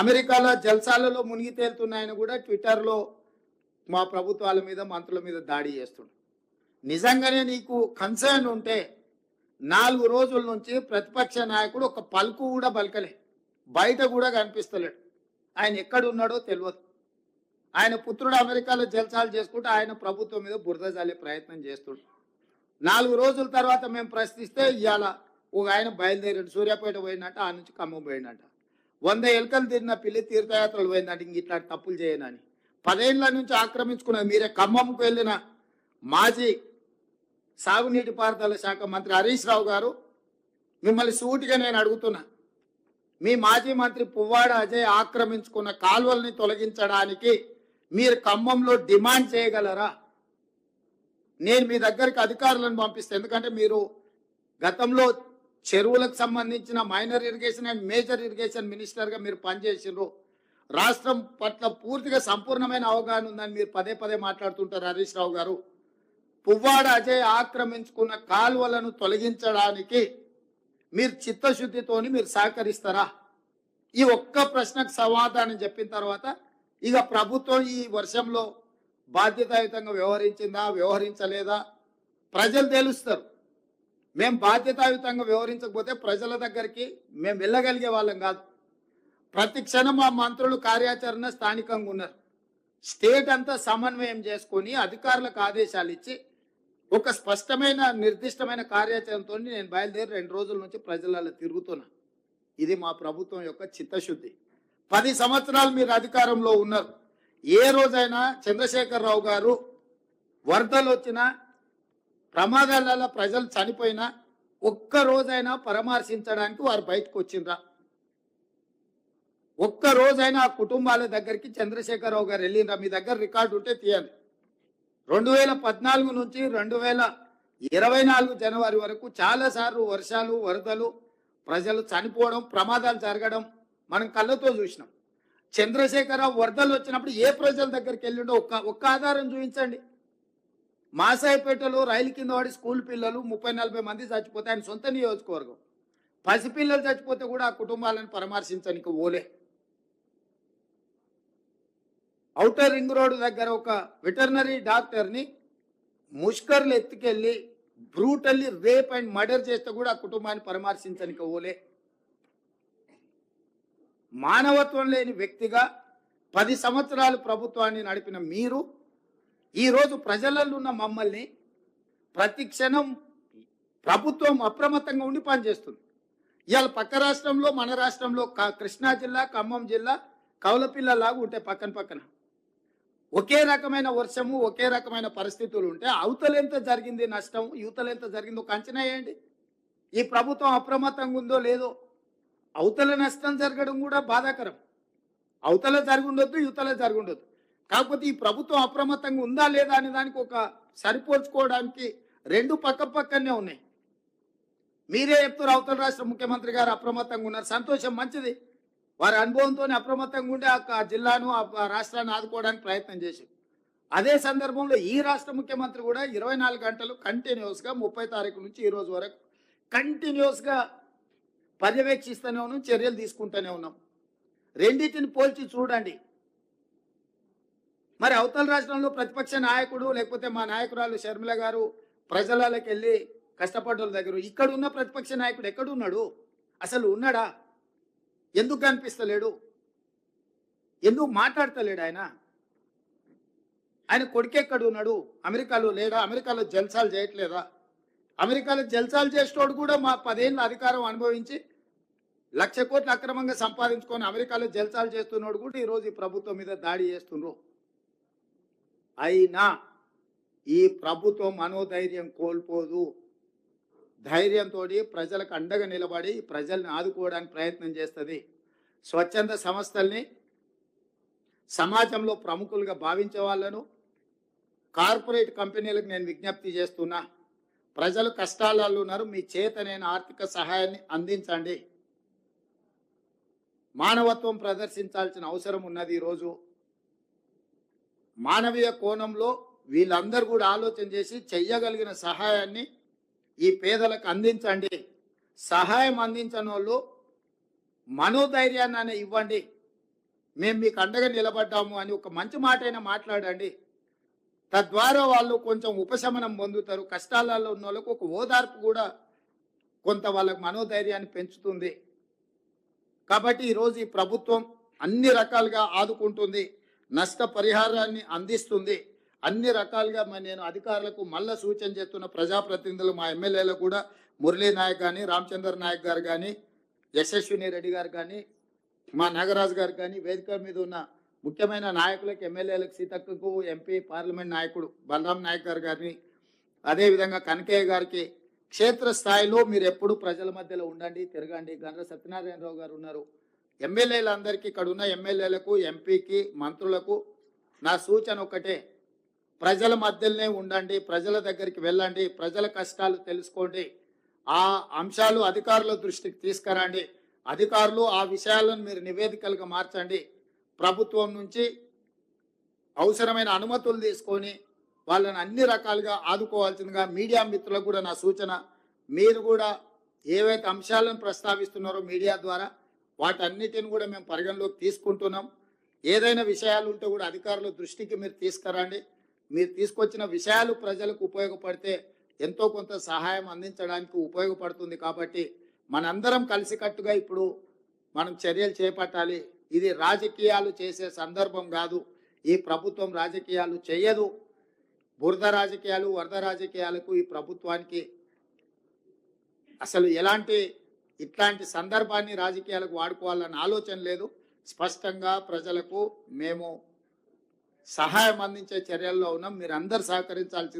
అమెరికాలో జల్సాలలో మునిగి తేలుతున్నాయని కూడా ట్విట్టర్లో మా ప్రభుత్వాల మీద మంత్రుల మీద దాడి చేస్తుండు. నిజంగానే నీకు కన్సర్న్ ఉంటే నాలుగు రోజుల నుంచి ప్రతిపక్ష నాయకుడు ఒక పలుకు కూడా పలకలే. బయట కూడా కనిపిస్తలేడు. ఆయన ఎక్కడ ఉన్నాడో తెలియదు ఆయన పుత్రుడు అమెరికాలో జల్సాలు చేసుకుంటూ ఆయన ప్రభుత్వం మీద బురద జల్లే ప్రయత్నం చేస్తుండు. నాలుగు రోజుల తర్వాత మేము ప్రశ్నిస్తే ఇవాళ ఒక ఆయన బయలుదేరాడు. సూర్యాపేట పోయిందంట ఆ నుంచి ఖమ్మం పోయిందంట. వంద ఎలుకలు తిరిగిన పిల్లి తీర్థయాత్రలు పోయిందంటే ఇంక ఇట్లాంటి తప్పులు చేయనని. పదేళ్ళ నుంచి ఆక్రమించుకున్నది మీరే ఖమ్మంకు వెళ్ళిన మాజీ సాగునీటి పారుదల శాఖ మంత్రి హరీష్ రావు గారు మిమ్మల్ని సూటిగా నేను అడుగుతున్నా. మీ మాజీ మంత్రి పువ్వాడ అజయ్ ఆక్రమించుకున్న కాలువల్ని తొలగించడానికి మీరు ఖమ్మంలో డిమాండ్ చేయగలరా? నేను మీ దగ్గరికి అధికారులను పంపిస్తే ఎందుకంటే మీరు గతంలో చెరువులకు సంబంధించిన minor irrigation and major irrigation మినిస్టర్గా మీరు పనిచేసిండ్రు. రాష్ట్రం పట్ల పూర్తిగా సంపూర్ణమైన అవగాహన ఉందని మీరు పదే పదే మాట్లాడుతుంటారు హరీష్ రావు గారు. పువ్వాడ అజయ్ ఆక్రమించుకున్న కాలువలను తొలగించడానికి మీరు చిత్తశుద్ధితోని మీరు సహకరిస్తారా? ఈ ఒక్క ప్రశ్నకు సమాధానం చెప్పిన తర్వాత ఇక ప్రభుత్వం ఈ వర్షంలో బాధ్యతాయుతంగా వ్యవహరించిందా వ్యవహరించలేదా? ప్రజలు తెలుస్తారు. మేము బాధ్యతాయుతంగా వ్యవహరించకపోతే ప్రజల దగ్గరికి మేము వెళ్ళగలిగే వాళ్ళం కాదు. ప్రతి క్షణం మా మంత్రులు కార్యాచరణ స్థానికంగా ఉన్నారు. స్టేట్ అంతా సమన్వయం చేసుకొని అధికారులకు ఆదేశాలు ఇచ్చి ఒక స్పష్టమైన నిర్దిష్టమైన కార్యాచరణతో నేను బయలుదేరి రెండు రోజుల నుంచి ప్రజలలో తిరుగుతున్నా. ఇది మా ప్రభుత్వం యొక్క చిత్తశుద్ధి. పది సంవత్సరాలు మీరు అధికారంలో ఉన్నారు. ఏ రోజైనా చంద్రశేఖరరావు గారు వరదలు వచ్చినా ప్రమాదాలలో ప్రజలు చనిపోయినా ఒక్క రోజైనా పరామర్శించడానికి వారు బయటకు వచ్చిండ్రా. ఒక్క రోజైనా ఆ కుటుంబాల దగ్గరికి చంద్రశేఖరరావు గారు వెళ్ళిండ్రా. మీ దగ్గర రికార్డు ఉంటే తీయండి. రెండు వేల పద్నాలుగు నుంచి రెండు వేల ఇరవై నాలుగు జనవరి వరకు చాలా సార్లు వర్షాలు వరదలు ప్రజలు చనిపోవడం ప్రమాదాలు జరగడం మనం కళ్ళతో చూసినాం. చంద్రశేఖరరావు వరదలు వచ్చినప్పుడు ఏ ప్రజల దగ్గరికి వెళ్ళిండో ఒక్క ఒక్క ఆధారం చూపించండి. మాసాయిపేటలో రైలు కింద వాడి స్కూల్ పిల్లలు ముప్పై నలభై మంది చచ్చిపోతే ఆయన సొంత నియోజకవర్గం. పసిపిల్లలు చచ్చిపోతే కూడా ఆ కుటుంబాలను పరామర్శించడానికి ఓలే. ఔటర్ రింగ్ రోడ్ దగ్గర ఒక వెటర్నరీ డాక్టర్ని ముష్కర్లు ఎత్తుకెళ్ళి బ్రూటల్లీ రేప్ అండ్ మర్డర్ చేస్తే కూడా ఆ కుటుంబాన్ని పరామర్శించడానికి ఓలే. మానవత్వం లేని వ్యక్తిగా పది సంవత్సరాలు ప్రభుత్వాన్ని నడిపిన మీరు ఈరోజు ప్రజలలో ఉన్న మమ్మల్ని ప్రతి క్షణం ప్రభుత్వం అప్రమత్తంగా ఉండి పనిచేస్తుంది. ఇవాళ పక్క రాష్ట్రంలో మన రాష్ట్రంలో క- కృష్ణా జిల్లా ఖమ్మం జిల్లా కౌలపిల్లలాగా ఉంటాయి పక్కన పక్కన. ఒకే రకమైన వర్షము ఒకే రకమైన పరిస్థితులు ఉంటే అవతలెంత జరిగింది నష్టం యువతలెంత జరిగిందో ఒక అంచనా వేయండి. ఈ ప్రభుత్వం అప్రమత్తంగా ఉందో లేదో అవతల నష్టం జరగడం కూడా బాధాకరం. అవతల జరిగి ఉండొద్దు యువతల జరిగి ఉండొద్దు. కాకపోతే ఈ ప్రభుత్వం అప్రమత్తంగా ఉందా లేదా అనే దానికి ఒక సరిపోల్చుకోవడానికి రెండు పక్క పక్కనే ఉన్నాయి. మీరే చెప్తారు అవతల రాష్ట్ర ముఖ్యమంత్రి గారు అప్రమత్తంగా ఉన్నారు. సంతోషం మంచిది. వారి అనుభవంతో అప్రమత్తంగా ఉండి ఆ జిల్లాను ఆ రాష్ట్రాన్ని ఆదుకోవడానికి ప్రయత్నం చేశారు. అదే సందర్భంలో ఈ రాష్ట్ర ముఖ్యమంత్రి కూడా ఇరవై నాలుగు గంటలు కంటిన్యూస్గా ముప్పై తారీఖు నుంచి ఈ రోజు వరకు కంటిన్యూస్గా పర్యవేక్షిస్తూనే ఉన్నాం చర్యలు తీసుకుంటూనే ఉన్నాం. రెండింటిని పోల్చి చూడండి. మరి అవతల రాష్ట్రంలో ప్రతిపక్ష నాయకుడు లేకపోతే మా నాయకురాలు షర్మిల గారు ప్రజలకి వెళ్ళి కష్టపడ్డోళ్ళ దగ్గర ఇక్కడ ఉన్న ప్రతిపక్ష నాయకుడు ఎక్కడున్నాడు అసలు ఉన్నాడా? ఎందుకు కనిపిస్తలేడు? ఎందుకు మాట్లాడతలేడు ఆయన? ఆయన కొడుకెక్కడ ఉన్నాడు? అమెరికాలో లేడా? అమెరికాలో జల్సాలు చేయట్లేదా? అమెరికాలో జల్సాలు చేసేటోడు కూడా మా పదేళ్ళ అధికారం అనుభవించి లక్ష కోట్లు అక్రమంగా సంపాదించుకొని అమెరికాలో జల్సాలు చేస్తున్నాడు కూడా ఈరోజు ఈ ప్రభుత్వం మీద దాడి చేస్తుండ్రు. అయినా ఈ ప్రభుత్వం మనోధైర్యం కోల్పోదు. ధైర్యంతో ప్రజలకు అండగా నిలబడి ప్రజల్ని ఆదుకోవడానికి ప్రయత్నం చేస్తుంది. స్వచ్ఛంద సంస్థల్ని సమాజంలో ప్రముఖులుగా భావించే వాళ్ళను కార్పొరేట్ కంపెనీలకు నేను విజ్ఞప్తి చేస్తున్నా. ప్రజలు కష్టాలలో ఉన్నారు. మీ చేతనైన ఆర్థిక సహాయాన్ని అందించండి. మానవత్వం ప్రదర్శించాల్సిన అవసరం ఉన్నది ఈరోజు. మానవీయ కోణంలో వీళ్ళందరూ కూడా ఆలోచన చేసి చెయ్యగలిగిన సహాయాన్ని ఈ పేదలకు అందించండి. సహాయం అందించని వాళ్ళు మనోధైర్యాన్ని ఇవ్వండి. మేము మీకు అండగా నిలబడ్డాము అని ఒక మంచి మాట అయినా మాట్లాడండి. తద్వారా వాళ్ళు కొంచెం ఉపశమనం పొందుతారు. కష్టాలలో ఉన్న వాళ్ళకు ఒక ఓదార్పు కూడా కొంత వాళ్ళకు మనోధైర్యాన్ని పెంచుతుంది. కాబట్టి ఈరోజు ఈ ప్రభుత్వం అన్ని రకాలుగా ఆదుకుంటుంది. నష్ట పరిహారాన్ని అందిస్తుంది. అన్ని రకాలుగా మరి నేను అధికారులకు మళ్ళా సూచన చేస్తున్న ప్రజాప్రతినిధులు మా ఎమ్మెల్యేలు కూడా మురళీ నాయక్ కానీ రామచంద్ర నాయక్ గారు కానీ యశస్విని రెడ్డి గారు కానీ మా నాగరాజు గారు కానీ వేదిక మీద ఉన్న ముఖ్యమైన నాయకులకు ఎమ్మెల్యేలకు సీతక్కకు ఎంపీ పార్లమెంట్ నాయకుడు బలరాం నాయక్ గారు గారిని అదేవిధంగా కనకయ్య గారికి క్షేత్ర స్థాయిలో మీరు ఎప్పుడు ప్రజల మధ్యలో ఉండండి తిరగండి. గండ్ర సత్యనారాయణరావు గారు ఉన్నారు. ఎమ్మెల్యేలందరికీ ఇక్కడ ఉన్న ఎమ్మెల్యేలకు ఎంపీకి మంత్రులకు నా సూచన ఒకటే ప్రజల మధ్యలోనే ఉండండి ప్రజల దగ్గరికి వెళ్ళండి ప్రజల కష్టాలు తెలుసుకోండి. ఆ అంశాలు అధికారుల దృష్టికి తీసుకురండి. అధికారులు ఆ విషయాలను మీరు నివేదికలుగా మార్చండి. ప్రభుత్వం నుంచి అవసరమైన అనుమతులు తీసుకొని వాళ్ళని అన్ని రకాలుగా ఆదుకోవాల్సిందిగా మీడియా మిత్రులకు కూడా నా సూచన. మీరు కూడా ఏవైతే అంశాలను ప్రస్తావిస్తున్నారో మీడియా ద్వారా వాటన్నిటిని కూడా మేము పరిగణలోకి తీసుకుంటున్నాం. ఏదైనా విషయాలు ఉంటే కూడా అధికారుల దృష్టికి మీరు తీసుకురండి. మీరు తీసుకొచ్చిన విషయాలు ప్రజలకు ఉపయోగపడితే ఎంతో కొంత సహాయం అందించడానికి ఉపయోగపడుతుంది కాబట్టి మనందరం కలిసికట్టుగా ఇప్పుడు మనం చర్యలు చేపట్టాలి. ఇది రాజకీయాలు చేసే సందర్భం కాదు. ఈ ప్రభుత్వం రాజకీయాలు చేయదు. బురద రాజకీయాలు వరద రాజకీయాలకు ఈ ప్రభుత్వానికి అసలు ఎలాంటి ఇట్లాంటి సందర్భాన్ని రాజకీయాలకు వాడుకోవాలన్న ఆలోచన లేదు. స్పష్టంగా ప్రజలకు మేము సహాయం అందించే చర్యల్లో ఉన్నాం. మీరు అందరు సహకరించాల్సి